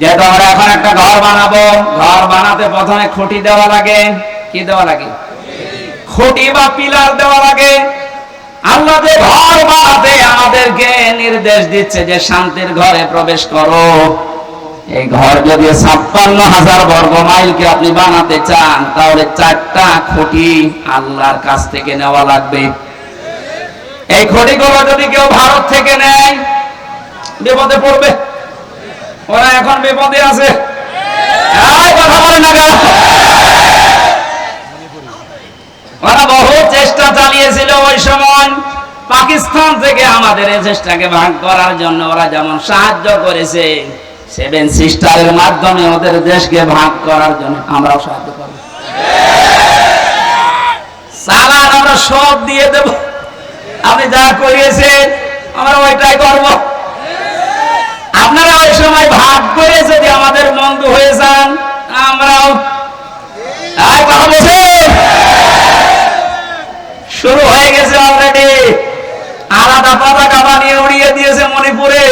যে তোমরা এখন একটা ঘর বানাবো, ঘর বানাতে প্রথমে খুঁটি দেওয়া লাগে। কি দেওয়া লাগে? খুঁটি বা পিলার দেওয়া লাগে। আল্লাহ যে ঘর বানাতে আমাদেরকে নির্দেশ দিচ্ছে যে শান্তির ঘরে প্রবেশ করো। এই ঘর যদি ছাপ্পান্ন হাজার বর্গ মাইল মাইলকে আপনি বানাতে চান, তাহলে চারটা খুঁটি আল্লাহর কাছ থেকে নেওয়া লাগবে। এই খুঁটিগুলো যদি কেউ ভারত থেকে নেয়, বিপদে পড়বে। ওরা এখন বিপদে আছে। কথা বলে না কেন? ওরা বহু চেষ্টা চালিয়েছিল ওই সময়। পাকিস্তান থেকে আমাদের এই চেষ্টাকে ভাগ করার জন্য ওরা যেমন সাহায্য করেছে, সেভেন সিস্টারের মাধ্যমে ওদের দেশকে ভাগ করার জন্য আমরাও সাহায্য করব। সালান আমরা সব দিয়ে দেব। আপনি যা করিয়েছেন, আমরা ওইটাই করব। আপনারা ওই সময় ভাগ করে যদি আমাদের বন্ধু হয়ে যান, আমরাও শুরু হয়ে গেছে অলরেডি আলাদা পতাকা বানিয়ে উড়িয়ে দিয়েছে মণিপুরে।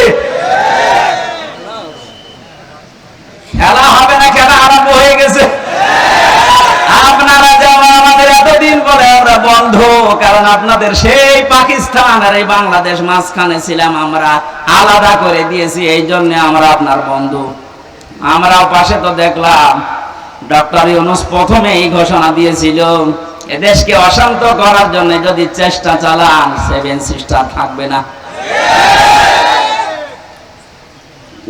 খেলা হবে না, খেলা আরম্ভ হয়ে গেছে আপনারা যেমন আমাদের এতদিন বলে আমরা বন্ধ, কারণ আপনাদের সেই পাকিস্তান আর এই বাংলাদেশ মাঝখানে ছিলাম, আমরা আলাদা করে দিয়েছি, এই জন্য আমরা আপনার বন্ধু। আমরাও পাশে তো দেখলাম, ডক্টর ইউনুস প্রথমে এই ঘোষণা দিয়েছিল, এদেশকে অশান্ত করার জন্য যদি চেষ্টা চালান, সেভেন সিস্টার থাকবে না।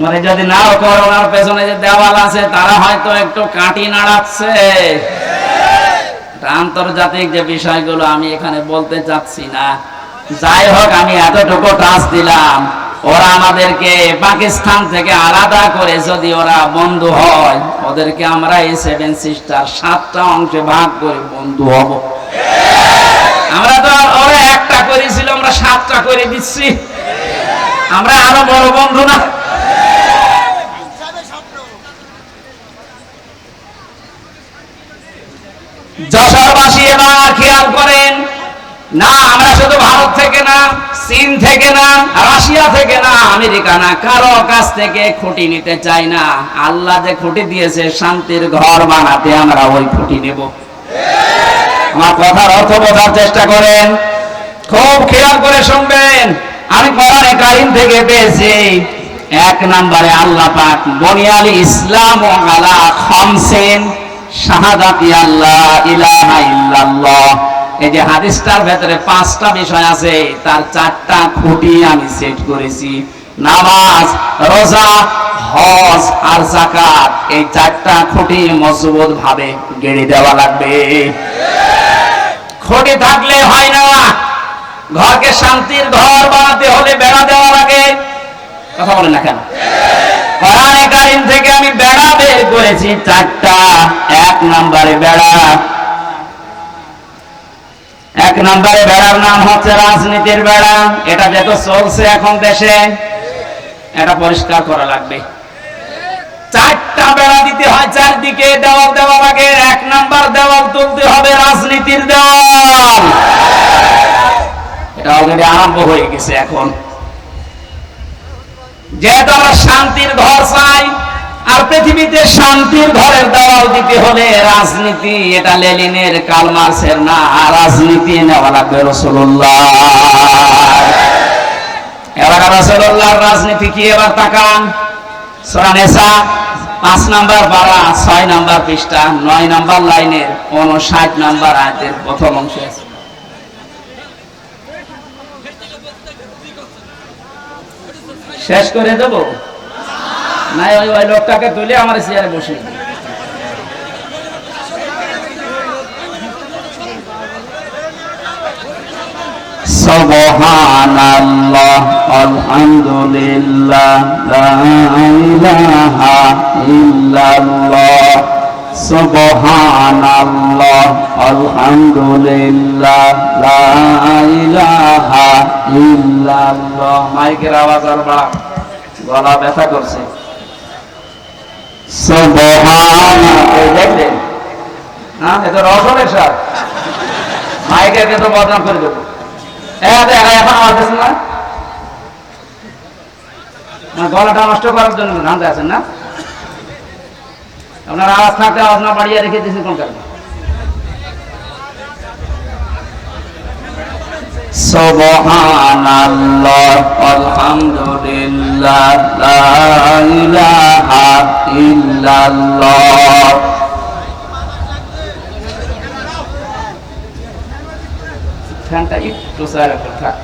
মানে যদি নাও করোনার পেছনে যে দেওয়াল আছে, তারা হয়তো একটু কাটি নাড়াচ্ছে। আন্তর্জাতিক যে বিষয়গুলো আমি এখানে বলতে চাচ্ছি না। যাই হোক আমি এতটুকু টাচ দিলাম। ওরা আমাদেরকে পাকিস্তান থেকে আলাদা করে যদি ওরা বন্ধু হয়, ওদেরকে আমরা এই সেভেন সিস্টার সাতটা অংশে ভাগ করে বন্ধু হব। আমরা তো ওরা একটা করেছিল, আমরা সাতটা করে দিচ্ছি। আমরা আরও বড় বন্ধু না। যশোরবাসী এবার খেয়াল করেন। না, আমরা শুধু ভারত থেকে না, চীন থেকে না, রাশিয়া থেকে না, আমেরিকা না, কারও কাছ থেকে খুঁটি নিতে চাই না। আল্লাহ যে খুঁটি দিয়েছে, শান্তির ঘর বানাতে আমরা ওই খুঁটি নেব। আমার কথার অর্থ বোঝার চেষ্টা করেন। খুব খেয়াল করে শুনবেন, আমি কোরআনে কারিম থেকে পেয়েছি। এক নম্বরে আল্লাহ পাক বনিয়ালি ইসলাম আলা খামসিন এই যে হাদিসটার ভেতরে পাঁচটা বিষয় আছে, তার চারটা খুঁটি আমি সেট করেছি। নামাজ, রোজা, হজ আর জাকাত এই চারটা খুঁটি মজবুত ভাবে গেড়ে দেওয়া লাগবে। খুঁটি থাকলে হয় না। ঘরকে শান্তির ঘর বানাতে হলে বেড়া দেওয়া লাগে। কথা বলেন না কেন? কোরআনে কারিম থেকে আমি বেড়া বের করেছি, চারটা, এক নম্বরে বেড়া। এক নম্বরে বেড়ার নাম হচ্ছে রাজনীতির বেড়া। এটা যেহেতু চলছে এখন দেশে, এটা পরিষ্কার করা লাগবে। চারটা বেড়া দিতে হয় চারদিকে, দেওয়াল দেওয়া লাগে এক নাম্বার দেওয়াল তুলতে হবে রাজনীতির দেওয়াল। এটা অলরেডি আরম্ভ হয়ে গেছে এখন। যেহেতু আমরা শান্তির ঘর চাই, আর পৃথিবীতে শান্তির ঘরের দেওয়াল দিতে হলে রাজনীতি, এটা লেলিনের কালমার্সের না রাজনীতি নেওয়া লাগবে রসুল্লাহ। রসুল্লাহর রাজনীতি কি এবার তাকান? সোরানেসা পাঁচ নাম্বার বারা ছয় নাম্বার পৃষ্ঠা, নয় নাম্বার লাইনের কোন উনষাট নাম্বার আয়তের প্রথম অংশ আছে। শেষ করে দেব? নাই ওই ওই লোকটাকে তুলে আমার চেয়ারে বসে। আলহামদুলিল্লাহ লা ইলাহা ইল্লাল্লাহ সুবহানাল্লাহ, আলহামদুলিল্লাহ, লা ইলাহা ইল্লাল্লাহ। মাইকের আওয়াজ আর বাড়া গলা ব্যথা করছে। এই দেখলেন? না এটা রসনের সার মাইকের কিন্তু বদনাম করে দেবো। এখন আওয়াজ দিচ্ছে না? গলাটা নষ্ট করার জন্য গানতে আছেন না? আপনার আওয়াজ থাকতে আওয়াজ না বাড়িয়ে রেখে দিয়েছেন কোন কারণে সুবহানাল্লাহ আলহামদুলিল্লাহ লা ইলাহা ইল্লাল্লাহ। ফ্যানটা একটু সাইড থাক।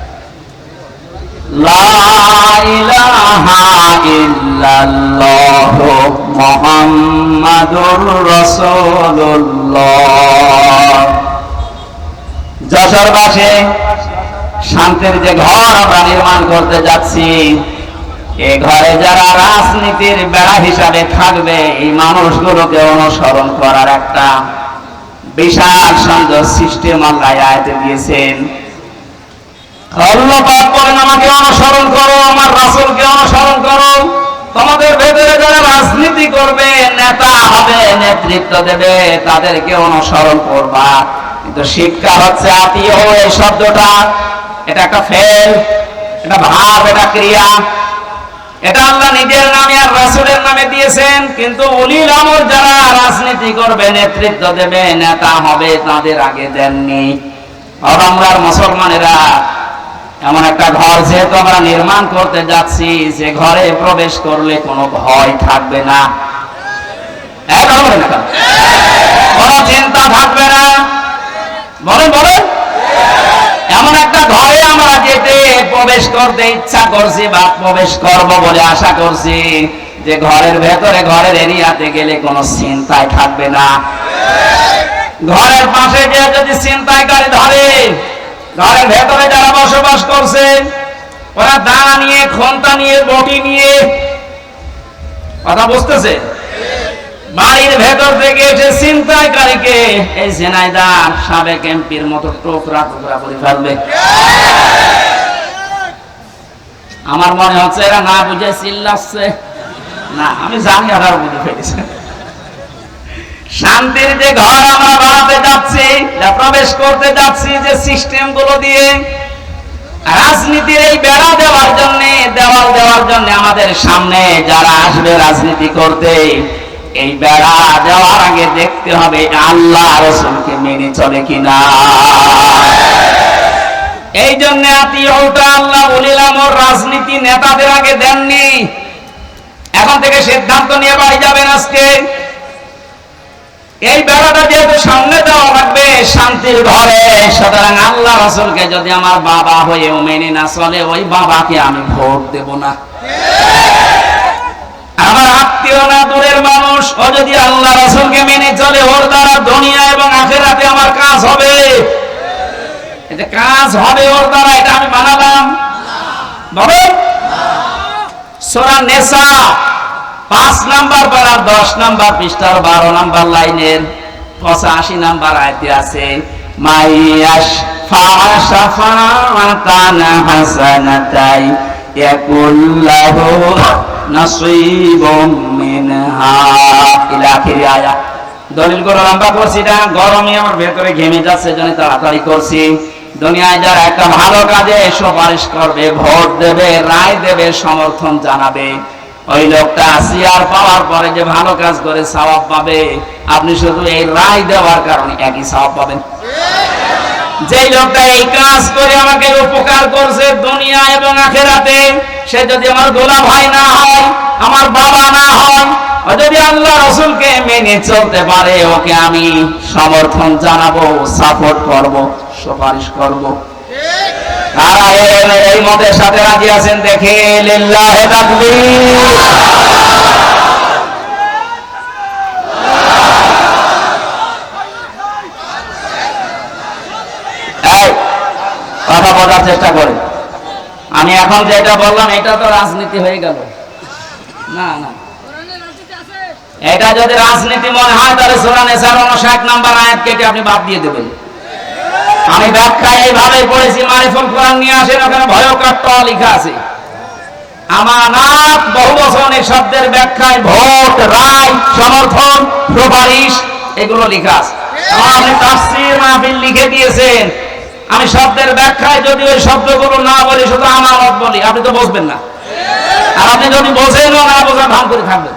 শান্তির যে ঘর আমরা নির্মাণ করতে যাচ্ছি, এ ঘরে যারা রাজনীতির বেড়া হিসাবে থাকবে, এই মানুষগুলোকে অনুসরণ করার একটা বিশাল সুন্দর সিস্টেম আল্লাহ আয়াতে দিয়েছেন। আল্লাহ পাক বলেন, আমাকে অনুসরণ করো, আমার রাসূলকে অনুসরণ করো। তোমাদের ভেতরে যারা রাজনীতি করবে, নেতা হবে, নেতৃত্ব দেবে, তাদেরকে অনুসরণ করবা। কিন্তু শিক্ষা হচ্ছে আত্মীয় এই শব্দটা, এটা একটা ফেল, এটা ভাব, এটা ক্রিয়া। এটা আল্লাহ নিজের নামে আর রাসূলের নামে দিয়েছেন, কিন্তু উলিল আমর যারা রাজনীতি করবে, নেতৃত্ব দেবে, নেতা হবে, তাদের আগে দেননি। আর আমরার মুসলমানেরা এমন একটা ঘর যেহেতু আমরা নির্মাণ করতে যাচ্ছি, যে ঘরে প্রবেশ করলে কোনো ভয় থাকবে না। না কেন? চিন্তা থাকবে না। বলেন বলেন। এমন একটা ঘরে আমরা যেতে প্রবেশ করতে ইচ্ছা করছি বা প্রবেশ করব বলে আশা করছি, যে ঘরের ভেতরে, ঘরের এরিয়াতে গেলে কোনো চিন্তায় থাকবে না। ঘরের পাশে গিয়ে যদি চিন্তায় ধরে ঘরের ভেতরে যারা বসবাস করছে ওরা দা নিয়ে, খন্তা নিয়ে, বটি নিয়ে, কথা বুঝতেছে? বাড়ির ভেতর থেকে এসে চিন্তাকারীকে এই জেনাইদার সাবেক এমপির মতো টোকরা টুকরা করে ফেলবে। আমার মনে হচ্ছে এরা না বুঝে চিল্লাচ্ছে। না, আমি জানি ওরা বুঝে ফেলেছে। শান্তির যে ঘর আমরা বানাতে যাচ্ছি প্রবেশ করতে যাচ্ছি যে সিস্টেমগুলো দিয়ে, রাজনীতির এই বেড়া দেওয়ার জন্য, দেওয়াল দেওয়ার জন্য আমাদের সামনে যারা আসবে রাজনীতি করতে, এই বেড়া দেওয়ার আগে দেখতে হবে আল্লাহ রসুলকে মেনে চলে কিনা। এই জন্য আত্মীয়টা আল্লাহ বলিলাম ওর রাজনীতি নেতাদের আগে দেননি। এখন থেকে সিদ্ধান্ত নিয়ে বাড়ি যাবেন আজকে। এই বেড়াটা যেহেতু সামনে দেওয়া লাগবে শান্তির ঘরে, সুতরাং আল্লাহ রসুলকে যদি আমার বাবা হয়েও মেনে না চলে, ওই বাবাকে আমি ভোট দেব না। আমার আত্মীয় না দূরের মানুষ, ও যদি আল্লাহ রসুলকে মেনে চলে, ওর দ্বারা দুনিয়া এবং আখেরাতে আমার কাজ হবে। এটা কাজ হবে ওর দ্বারা, এটা আমি বানালাম বলেন সোরা নেশা পাঁচ নাম্বার পারা দশ নাম্বার পৃষ্ঠার বারো নাম্বার লাইনের পঁচাশি নাম্বার আয়তে আছে মাইয়াস দলিল করে ভেতরে ঘেমে যাচ্ছে তাড়াতাড়ি করছি। দুনিয়ায় একটা ভালো কাজে সুপারিশ করবে, ভোট দেবে, রায় দেবে, সমর্থন জানাবে। ওই লোকটা সিয়ার পাওয়ার পরে যে ভালো কাজ করে সওয়াব পাবে, আপনি শুধু এই রায় দেওয়ার কারণে একই সওয়াব পাবেন। যেই লোকটা এই কাজ করে আমাকে উপকার করছে দুনিয়া এবং আখেরাতে, সে যদি আমার গোলা ভাই না হয়, আমার বাবা না হয় যদি আল্লাহ রসুলকে মেনে চলতে পারে, ওকে আমি সমর্থন জানাব, সাপোর্ট করব, সুপারিশ করব। কারা এই- মতের সাথে রাজি আছেন দেখে কথা বলার চেষ্টা করে। আমি এখন যেটা বললাম, এটা তো রাজনীতি হয়ে গেল। না না। এটা যদি রাজনীতি মনে হয়, তাহলে সোরা নেশার উনষাট নাম্বার আয়াত কেটে আপনি বাদ দিয়ে দেবেন। আমি ব্যাখ্যা এইভাবে পড়েছি, মারিফুল কোরআন নিয়ে আসেন, ওখানে ভয়কার ট লেখা আছে। আমানাত বহু বচন শব্দের ব্যাখ্যায় ভোট, রায়, সমর্থন, সুপারিশ, এগুলো লেখা আছে। আপনি তাফসীর মাহফিল লিখে দিয়েছেন। আমি শব্দের ব্যাখ্যায় যদি ওই শব্দগুলো না বলি, শুধু আমানত বলি, আপনি তো বুঝবেন না। আর আপনি যদি বোঝেন না বোঝা ভান করে থাকবেন।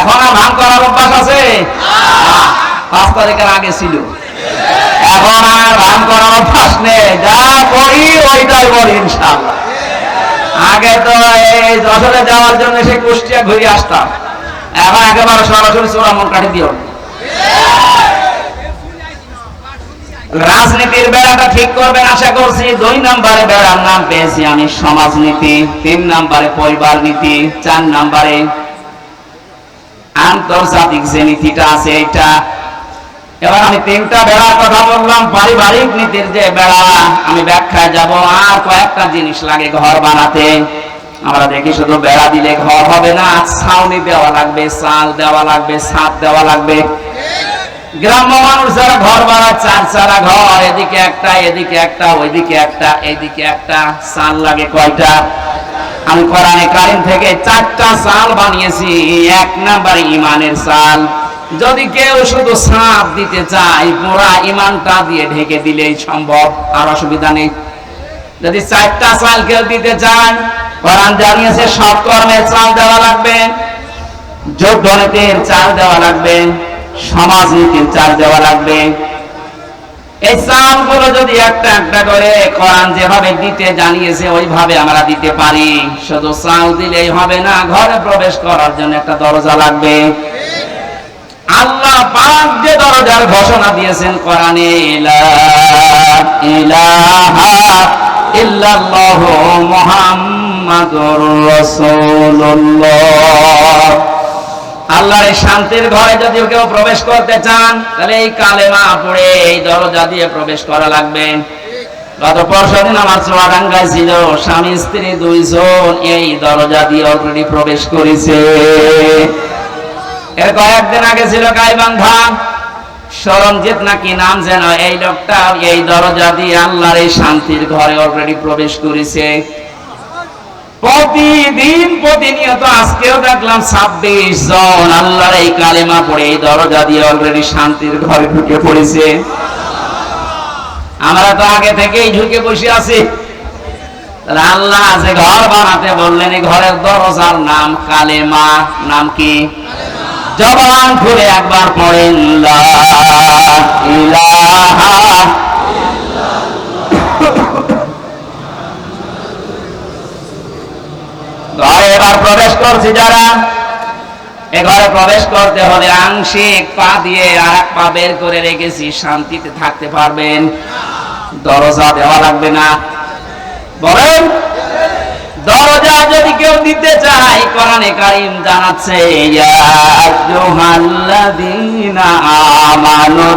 এখন আর ভান করার অভ্যাস আছে? পাঁচ তারিখের আগে ছিল। এখন আর ভান করার অভ্যাস নেই। যা করি, ওইটাই বলি ইনশাআল্লাহ। আগে তো এই যশোরে যাওয়ার জন্য সে কুষ্টিয়া ঘুরে আসতাম। এখন একেবারে সরাসরি চোরামন কাঠি দিও রাজনীতির বেড়াটা ঠিক করবেন আশা করছি। দুই নম্বরে বেড়ার নাম পেয়েছি আমি সমাজনীতি, তিন নম্বরে পরিবার নীতি, চার নম্বরে আন্তর্জাতিক যে নীতিটা আছে, এটা এবার আমি তিনটা বেড়ার কথা বললাম, পারিবারিক নীতির যে বেড়া, আমি ব্যাখ্যায় যাব, আর কয়েকটা জিনিস লাগে ঘর বানাতে। আমরা দেখি শুধু বেড়া দিলে ঘর হবে না ছাউনি দেওয়া লাগবে, চাল দেওয়া লাগবে, ছাদ দেওয়া লাগবে। গ্রাম্য মানুষ ঘর বানায় চার চারা ঘর, এদিকে একটা এদিকে একটা, ওইদিকে একটা, এইদিকে একটা, চাল লাগে কয়টা? আমি কোরআনে কারিম থেকে চারটা চাল বানিয়েছি, এক নাম্বার ইমানের চাল। যদি কেউ শুধু সাপ দিতে চায় পুরা ইমানটা দিয়ে ঢেকে দিলেই সম্ভব, আর অসুবিধা নেই। যদি চারটা চাল কেউ দিতে চায়, কোরআন জানিয়েছে, সব কর্মের চাল দেওয়া লাগবে যোগ্য নীতির চাল দেওয়া লাগবে সমাজ নীতির চাল দেওয়া লাগবে। এই চালগুলো যদি একটা একটা করে কোরআন যেভাবে দিতে জানিয়েছে, ওইভাবে আমরা দিতে পারি। শুধু চাল দিলেই হবে না, ঘরে প্রবেশ করার জন্য একটা দরজা লাগবে। আল্লাহ পাক যে দরজার ঘোষণা দিয়েছেন, কোরআনে ইল্লাল্লাহ মুহাম্মাদুর রাসূলুল্লাহ। আল্লাহর শান্তির ঘরে যদি কেউ প্রবেশ করতে চান, তাহলে এই কালেমা পড়ে এই দরজা দিয়ে প্রবেশ করা লাগবে। গত পরশু দিন আমার চুয়াডাঙ্গায় ছিল, স্বামী স্ত্রী দুইজন এই দরজা দিয়ে অলরেডি প্রবেশ করেছে। এর কয়েকদিন আগে ছিল গাইবান্ধা। সরঞ্জিত নাকি নাম যেন এই লোকটা, এই দরজা দিয়ে আল্লাহর এই শান্তির ঘরে অলরেডি প্রবেশ করেছে। প্রতিদিন প্রতিনিয়ত আজকেও দেখলাম ছাব্বিশ জন আল্লাহর এই কালেমা পড়ে, এই দরজা দিয়ে অলরেডি শান্তির ঘরে ঢুকে পড়েছে। আমরা তো আগে থেকেই ঢুকে বসে আছি। আল্লাহ যে ঘর বানাতে বললেন, এই ঘরের দরজার নাম কালেমা, নাম কি? জবান খুলে একবার পড়েন ঘরে এবার প্রবেশ করছি যারা, এ ঘরে প্রবেশ করতে হলে আংশিক পা দিয়ে আর এক পা বের করে রেখেছি, শান্তিতে থাকতে পারবেন। দরজা দেওয়া লাগবে না। বলেন দরজা যদি কেউ দিতে চায়, কোরআনে কারিম জানাচ্ছে, ইয়া আমানু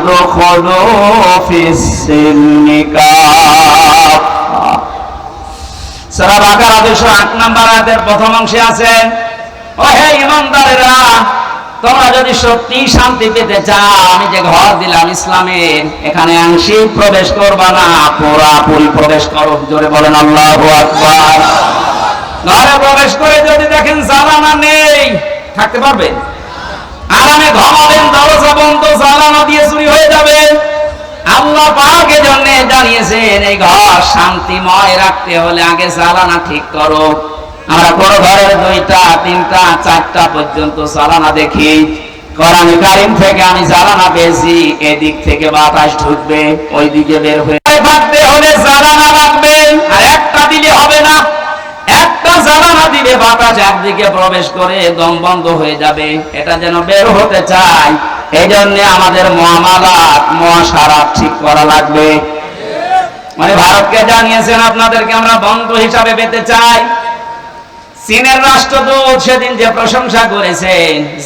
সূরা বাকারা 208 নম্বর আয়াতের প্রথম অংশে আছে ও হে তোমরা যদি সত্যি শান্তি পেতে চাও, আমি যে ঘর দিলাম ইসলামের, এখানে আংশিক প্রবেশ করবা না পুরাপুরি প্রবেশ করো জোরে বলেন আল্লাহু আকবার। ঘরে প্রবেশ করে যদি দেখেন জ্বালানা নেই, থাকতে পারবেন? আরামে ঘুমাবেন, দরজা বন্ধ জ্বালানা দিয়ে চুরি হয়ে যাবে আল্লাহ পাক জন্য জানিয়েছেন, এই ঘর শান্তিময় রাখতে হলে আগে জ্বালানা ঠিক করো। আমরা কোন ঘরের দুইটা, তিনটা, চারটা পর্যন্ত জ্বালানা দেখি। কোরআন কারিম থেকে আমি জালানা পেয়েছি, এদিক থেকে বাতাস ঢুকবে ওই দিকে বের হয়ে থাকতে হলে জালানা লাগবে আর একটা দিলে হবে না। একটা জ্বালানা দিলে বাতাস একদিকে প্রবেশ করে দম বন্ধ হয়ে যাবে। এটা যেন বের হতে চায় এই জন্য আমাদের মহামালাত, মহাসারাত ঠিক করা লাগবে। মানে ভারতকে জানিয়েছেন, আপনাদেরকে আমরা বন্ধ হিসাবে পেতে চাই। চীনের রাষ্ট্রদূত সেদিন যে প্রশংসা করেছে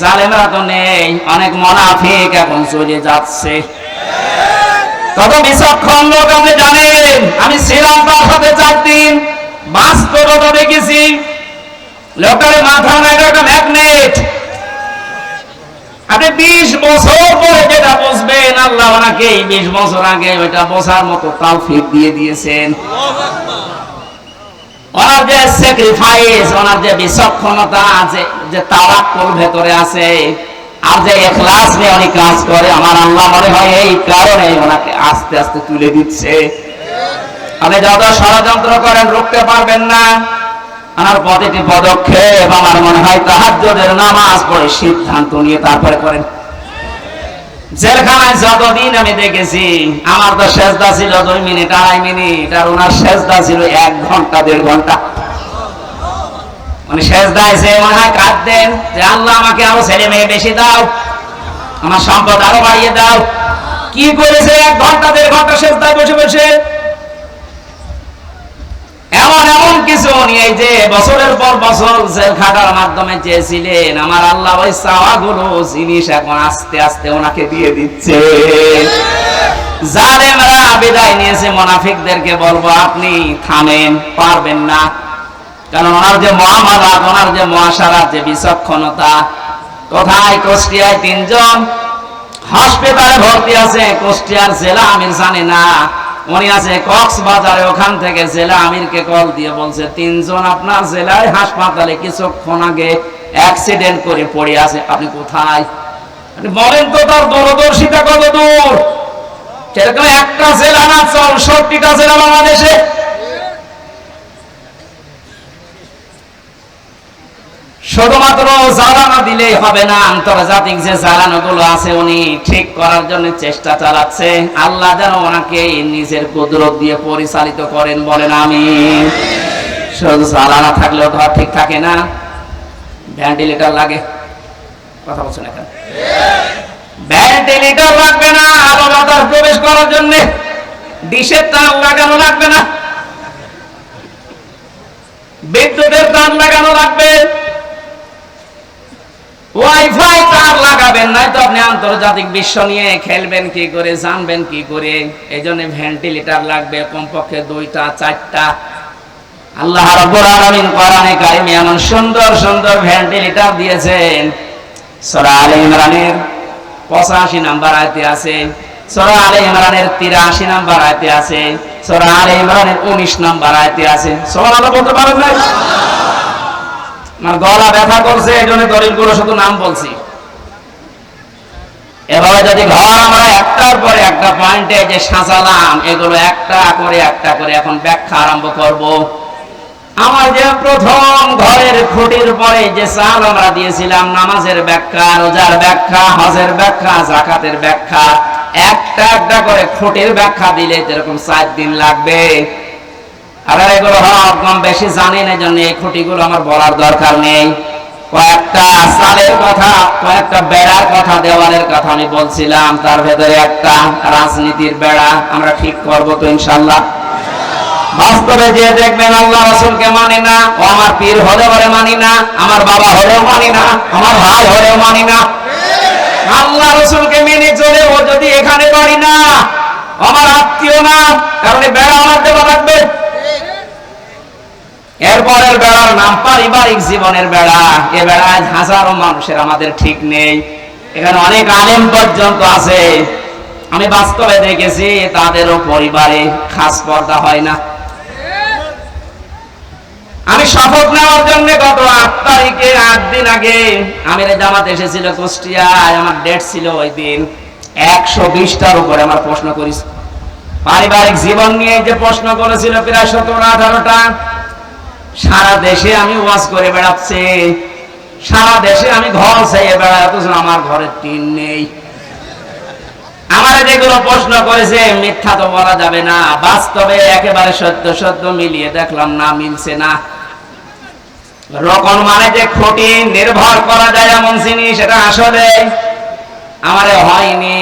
জালেমরা তো নেই, অনেক মনাফিক এখন চলে যাচ্ছে। কত বিচক্ষণ লোক আপনি জানেন, আমি ছিলাম তার সাথে চার দিন দেখেছি। মাথা না এটা একটা ম্যাগনেট আপনি বিশ বছর পরে যেটা আল্লাহ ওনাকে বিশ বছর আগে ওইটা মতো তাওফিক দিয়ে দিয়েছেন। ওনার যে স্যাক্রিফাইস ওনার যে বিচক্ষণতা আছে, যে তাওয়াক্কুল ভেতরে আছে, আর যে এখলাস নিয়ে উনি কাজ করে, আমার আল্লাহ মনে হয় এই কারণে ওনাকে আস্তে আস্তে তুলে দিচ্ছে। আপনি যত ষড়যন্ত্র করেন, রুখতে পারবেন না। আমার প্রতিটি পদক্ষেপ, আমার মনে হয় তাহাজ্জুদের নামাজ পড়ে সিদ্ধান্ত নিয়ে তারপরে করেন। জেলখানায় যতদিন আমি দেখেছি, আমার তো শেষদা ছিল দুই মিনিট, আড়াই মিনিট, আর ওনার শেষদা ছিল এক ঘণ্টা, দেড় ঘণ্টা। মানে শেষদা এসে মনে হয় কাঁদতেন যে, আল্লাহ আমাকে আরও ছেলে মেয়ে বেশি দাও, আমার সম্পদ আরও বাড়িয়ে দাও। কি করেছে? এক ঘণ্টা, দেড় ঘণ্টা শেষদায় বসে বসে এমন এমন কিছু এই যে বছরের পর বছর জেল খাটার মাধ্যমে চেয়েছিলেন, আমার আল্লাহ ওই চাওয়াগুলো জিনিস এখন আস্তে আস্তে ওনাকে দিয়ে দিচ্ছে। বিদায় নিয়েছে, মোনাফিকদেরকে বলব আপনি থামেন, পারবেন না। কারণ ওনার যে মহামারাত ওনার যে মহাসারাত যে বিচক্ষণতা, কোথায় কুষ্টিয়ায় তিনজন? হাসপাতালে ভর্তি আছে, কুষ্টিয়ার জেলা আমির জানে না। উনি আছে কক্সবাজারে, ওখান থেকে জেলা আমিরকে কল দিয়ে বলছে, তিনজন আপনার জেলায় হাসপাতালে কিছুক্ষণ আগে অ্যাক্সিডেন্ট করে পড়ে আছে, আপনি কোথায়? বলেন তো তার দূরদর্শিতা কত দূর সেরকম একটা জেলা না, চৌষট্টিটা জেলা বাংলাদেশে। শুধুমাত্র জ্বালানো দিলেই হবে না, আন্তর্জাতিক যে জ্বালানো গুলো আছে উনি ঠিক করার জন্য চেষ্টা চালাচ্ছে। আল্লাহ যেন ওনাকে নিজের কুদরত দিয়ে পরিচালিত করেন বলেন আমি শুধু জ্বালানো থাকলেও ঘর ঠিক থাকে না। ভেন্টিলেটার লাগে। কথা বলছেন এখন? ভেন্টিলেটার লাগবে না, আলো বাতাস প্রবেশ করার জন্য। ডিশের তার লাগানো লাগবে না। বিদ্যুতের তার লাগানো লাগবে। ওয়াইফাই তার লাগাবেন নাই তো আপনি আন্তর্জাতিক বিশ্ব নিয়ে খেলবেন কি করে, জানবেন কি করে? এই জন্য ভেন্টিলেটার লাগবে, কমপক্ষে দুইটা, চারটা। আল্লাহ রাব্বুল আলামিন কোরআনে কারিমে এমন সুন্দর সুন্দর ভেন্টিলেটার দিয়েছেন। সূরা আলে ইমরানের 85 নাম্বার আয়াতে আছে। সূরা আলে ইমরানের 83 নাম্বার আয়াতে আছে। সূরা আলে ইমরানের 19 নাম্বার আয়াতে আছে। সুবহানাল্লাহ বলতে পারেন না আমার গলা ব্যথা করছে এই জন্য দলিলগুলো শুধু নাম বলছি। এভাবে যদি ঘর আমরা একটার পরে একটা পয়েন্টে যে সাজালাম, এগুলো একটা করে একটা করে এখন ব্যাখ্যা আরম্ভ করব। আমার যে প্রথম ঘরের খুঁটির পরে যে চাল আমরা দিয়েছিলাম, নামাজের ব্যাখ্যা, রোজার ব্যাখ্যা, হজের ব্যাখ্যা, জাকাতের ব্যাখ্যা, একটা একটা করে খুঁটির ব্যাখ্যা দিলে যেরকম চার দিন লাগবে। আর এগুলো কম বেশি জানি না জন্য এই খুঁটিগুলো আমার বলার দরকার নেই। কয়েকটা সালের কথা, কয়েকটা বেড়ার কথা, দেওয়ালের কথা আমি বলছিলাম, তার ভেতরে একটা রাজনীতির বেড়া, আমরা ঠিক করব তো ইনশাল্লাহ। বাস্তবে যে দেখবেন আল্লাহ রসুলকে মানি না, ও আমার পীর হলে বলে মানি না, আমার বাবা হলেও মানি না, আমার ভাই হলেও মানি না। আল্লাহ রসুলকে মেনে চলে ও যদি এখানে পারি না আমার আত্মীয় না কারণ বেড়া আমার দেওয়া লাগবে। এরপরের বেড়ার নাম পারিবারিক জীবনের বেড়া। এ বেড়ায় হাজারো মানুষের আমাদের ঠিক নেই। এখানে অনেক আলেম পর্যন্ত আছে। আমি বাস্তবে দেখেছি, তাদেরও পরিবারে খাস পর্দা হয় না। আমি শপথ নেওয়ার জন্য গত আট তারিখে, আট দিন আগে আমির জামাত এসেছিল কুষ্টিয়ায়। আমার ডেট ছিল ওই দিন একশো বিশটার উপরে আমার প্রশ্ন করিস পারিবারিক জীবন নিয়ে যে প্রশ্ন করেছিল প্রায় সতেরো আঠারোটা সারা দেশে আমি ওয়াজ করে বেড়াচ্ছি। সারা দেশে আমি ঘর চাইয়ে অথচ আমার ঘরে টিন নেই। আমার যেগুলো প্রশ্ন করেছে, মিথ্যা তো বলা যাবে না। বাস্তবে একেবারে সত্য সত্য মিলিয়ে দেখলাম না, মিলছে না। রকম মানে যে খুঁটি নির্ভর করা যায় এমন জিনিস, এটা আসলে আমারে হয়নি।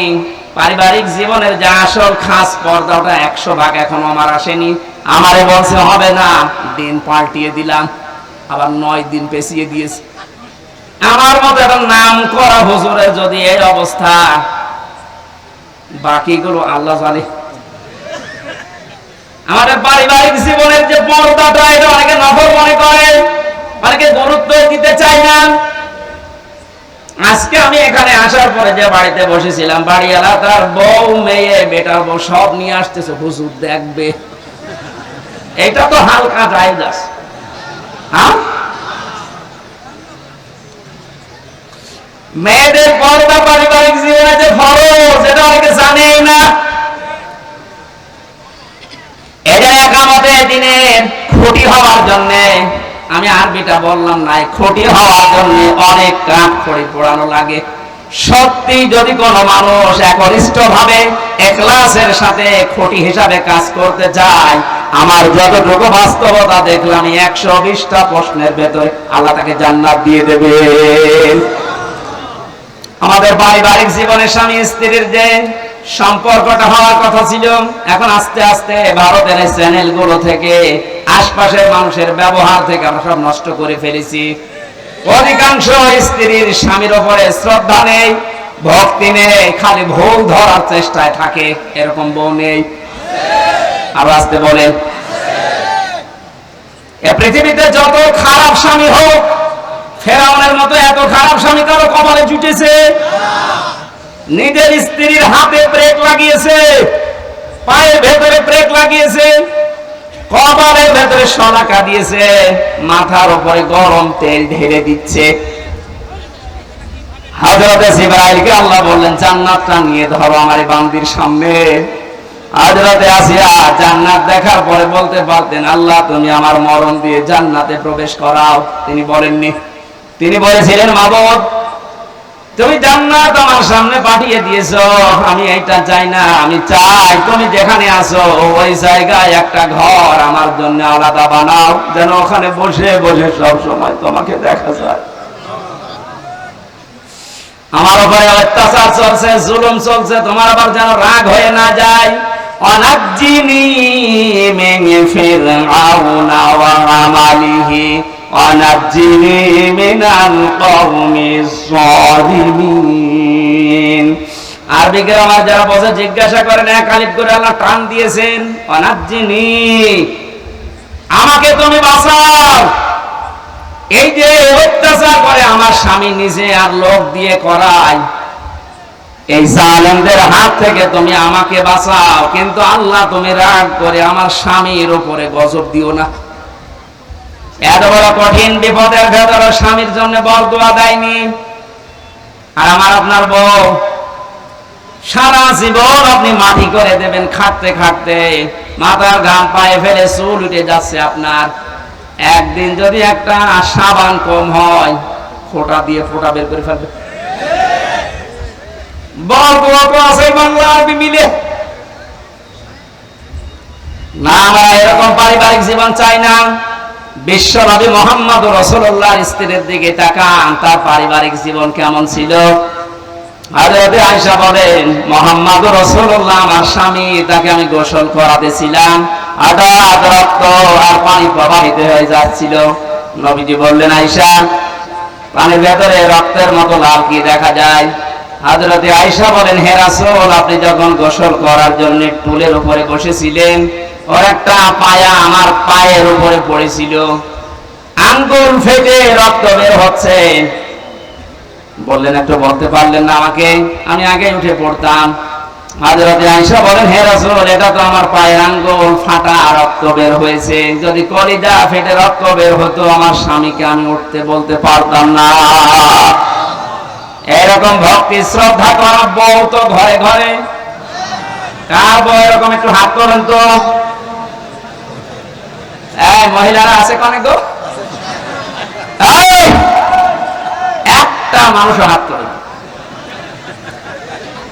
পারিবারিক জীবনের যা আসল খাস পর্দা ওটা একশো ভাগ এখনও আমার আসেনি। আমারে বলছে, হবে না। দিন পাল্টিয়ে দিলাম, আবার নয় দিন পেছিয়ে দিয়েছে। আমার মতো একটা নাম করা হুজুরের যদি এই অবস্থা, বাকিগুলো আল্লাহ জানে। আমাদের পারিবারিক জীবনের যে পর্দাটা, এটা অনেকে নফর মনে করে, অনেকে গুরুত্ব দিতে চায় না। আজকে আমি এখানে আসার পরে যে বাড়িতে বসেছিলাম, বাড়িওয়ালা তার বউ, মেয়ে, বেটার বউ সব নিয়ে আসতেছে। হুজুর দেখবে। এটা তো হালকা জায়জ আছে হ্যাঁ? মেয়েদের পর্দা পারিবারিক জীবনে যে ফরজ এটা অনেকে জানেই না। এটা খুঁটি হওয়ার জন্য, আমি বললাম না, এই খটি হওয়ার জন্য অনেক কাঠ খড়ি পোড়ানো লাগে। সত্যি যদি কোনো মানুষ একনিষ্ঠ ভাবে একলাসের সাথে খটি হিসাবে কাজ করতে চায় আমার যতটুকু বাস্তবতা দেখলাম একশো বিশটা প্রশ্নের ভেতরে আল্লাহ তাকে জান্নাত দিয়ে দেবেন। আমাদের পারিবারিক জীবনে স্বামী স্ত্রীর যে সম্পর্কটা হওয়ার কথা ছিল, এখন আস্তে আস্তে ভারতের চ্যানেলগুলো থেকে আশপাশের মানুষের ব্যবহার থেকে আমরা সব নষ্ট করে ফেলেছি। অধিকাংশ স্ত্রীর স্বামীর ওপরে শ্রদ্ধা নেই, ভক্তি নেই, খালি ভুল ধরার চেষ্টায় থাকে, এরকম বউ নেই। আরও আসতে বলেন পৃথিবীতে যত খারাপ স্বামী হোক, ফেরাউনের মতো এত খারাপ স্বামী কারও কপালে জুটেছে? নিজের স্ত্রীর হাতে ব্রেক লাগিয়েছে, পায়ের ভেতরে ব্রেক লাগিয়েছে, কপালের ভেতরে সলাকা দিয়েছে, মাথার উপরে গরম তেল ঢেলে দিচ্ছে। হাজরতে জিব্রাইলকে আল্লাহ বললেন, জান্নাতটা নিয়ে ধরো আমার বান্দির সামনে। হাজরতে আসিয়া জান্নাত দেখার পরে বলতে পারতেন, আল্লাহ, তুমি আমার মরণ দিয়ে জান্নাতে প্রবেশ করাও। তিনি বলেননি। তিনি বলেছিলেন তুমি জান্নাত আমার সামনে পাঠিয়ে আমি চাই না, আমি চাই তুমি যেখানে ওই জায়গায় একটা ঘর আমার জন্য আলাদা বানাও, যেন ওখানে বসে বসে সব সময় তোমাকে দেখা যায়। আমার উপরে অত্যাচার চলছে, জুলুম চলছে, তোমার আবার যেন রাগ হয়ে না যায়। অনাজ্জিনি মিন ফিরআউনা যারা বসে জিজ্ঞাসা করেন এক করে আল্লাহ টান দিয়েছেন? অনাজ্জিনি আমাকে তুমি বাঁচাও। এই যে অত্যাচার করে আমার স্বামী নিজে আর লোক দিয়ে করায়। এই জালেমদের হাত থেকে তুমি আমাকে বাঁচাও, কিন্তু আল্লাহ তুমি রাগ করে আমার স্বামীর উপরে গজব দিও না। এত বড় কঠিন বিপদের ভেতরে স্বামীর জন্য বর দোয়া দেয়নি। আর আমার আপনার বউ, সারা জীবন আপনি মাটি করে দেবেন খাটতে খাটতে। মাথার ঘাম পায়ে ফেলে চুল উঠে যাচ্ছে আপনার। একদিন যদি একটা সাবান কম হয়, ফোঁটা দিয়ে ফোঁটা বের করে ফেলবে। এরকম পারিবারিক জীবন কেমন ছিল? বলেন, মোহাম্মদ আমার স্বামী, তাকে আমি গোসল করাতেছিলাম। রক্ত আর পানি প্রবাহিত হয়ে যাচ্ছিল। নবীজি বললেন পানির ভেতরে রক্তের মতো লাল কি দেখা যায়? হাজরতে আয়সা বলেন, হে রাসূল, আপনি যখন গোসল করার জন্য টুলের উপরে বসেছিলেন, ওর একটা পায়া আমার পায়ের উপরে পড়েছিল। আঙ্গুল ফেটে রক্ত বের হচ্ছে। বললেন, একটু বলতে পারলেন না আমাকে, আমি আগে উঠে পড়তাম। হাজরতে আয়েশা বলেন, হে রাসূল, এটা তো আমার পায়ের আঙ্গুল, ফাটা রক্ত বের হয়েছে। যদি কলিজা ফেটে রক্ত বের হতো, আমার স্বামীকে আমি উঠতে বলতে পারতাম না। এরকম ভক্তি শ্রদ্ধা করা বউ তো ঘরে ঘরে। কার এরকম একটু হাত তো। মহিলারা আছে কনে একটা মানুষ হাত না।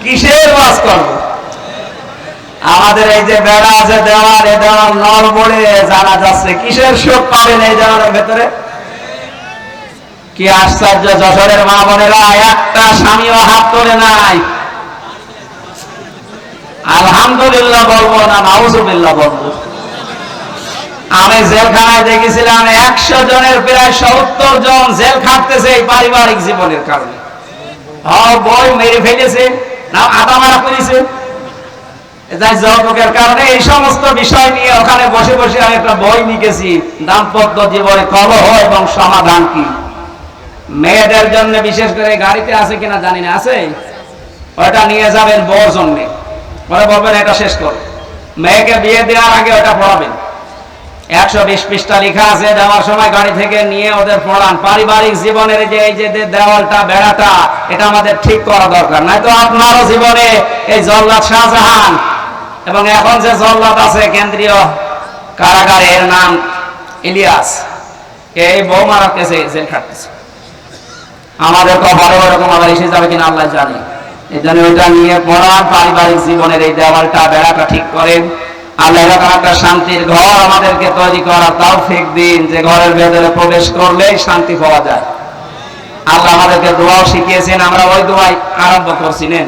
কিসের ওয়াজ করব? আমাদের এই যে বেড়া আছে দেওয়াল, এ দেওয়াল নল পড়ে জানা যাচ্ছে। কিসের সুখ পাবেন এই দেওয়ালের ভেতরে? কি আশ্চর্য, যশোরের মা বোনেরা, একটা স্বামীও হাত তোলে নাই। আলহামদুলিল্লাহ বলব না, নাউজুবিল্লাহ বলব। আমি জেলখানায় দেখেছিলাম, একশো জনের প্রায় সত্তর জন জেল খাটতেছে এই পারিবারিক জীবনের কারণে। হ্যাঁ বই মেরে ফেলেছে, না মারা করেছে। যৌতুকের কারণে এই সমস্ত বিষয় নিয়ে ওখানে বসে বসে আমি একটা বই লিখেছি, দাম্পত্য জীবনে কলহ এবং সমাধান কি? মেয়েদের জন্য বিশেষ করে গাড়িতে আছে কিনা জানি না, আছে? ওটা নিয়ে যাবেন বউর জন্য। পরে বলবেন, এটা শেষ করো। মেয়েকে বিয়ে দেওয়ার আগে ওটা পড়াবেন। একশো বিশ পৃষ্ঠা লেখা আছে, দেওয়ার সময় গাড়ি থেকে নিয়ে ওদের পড়ান। পারিবারিক জীবনের যে এই যে দেওয়ালটা, বেড়াটা, এটা আমাদের ঠিক করা দরকার। নাই তো আপনারও জীবনে এই জল্লাদ শাহজাহান এবং এখন যে জল্লাদ আছে, কেন্দ্রীয় কারাগারে এর নাম ইলিয়াস। এই বউ মারাতেছে জেল খাটতেছে। আমাদের কপালে ওরকম আবার এসে যাবে কিনা আল্লাহ জানে। এই জন্য ওইটা নিয়ে পড়া পারিবারিক জীবনের এই দেওয়ালটা, বেড়াটা ঠিক করেন। আল্লাহ এরকম একটা শান্তির ঘর আমাদেরকে তৈরি করা তাও ফেক দিন, যে ঘরের ভেতরে প্রবেশ করলেই শান্তি পাওয়া যায়। আল্লাহ আমাদেরকে দোয়াও শিখিয়েছেন, আমরা ওই দোয়াই আরম্ভ করছি, নেন।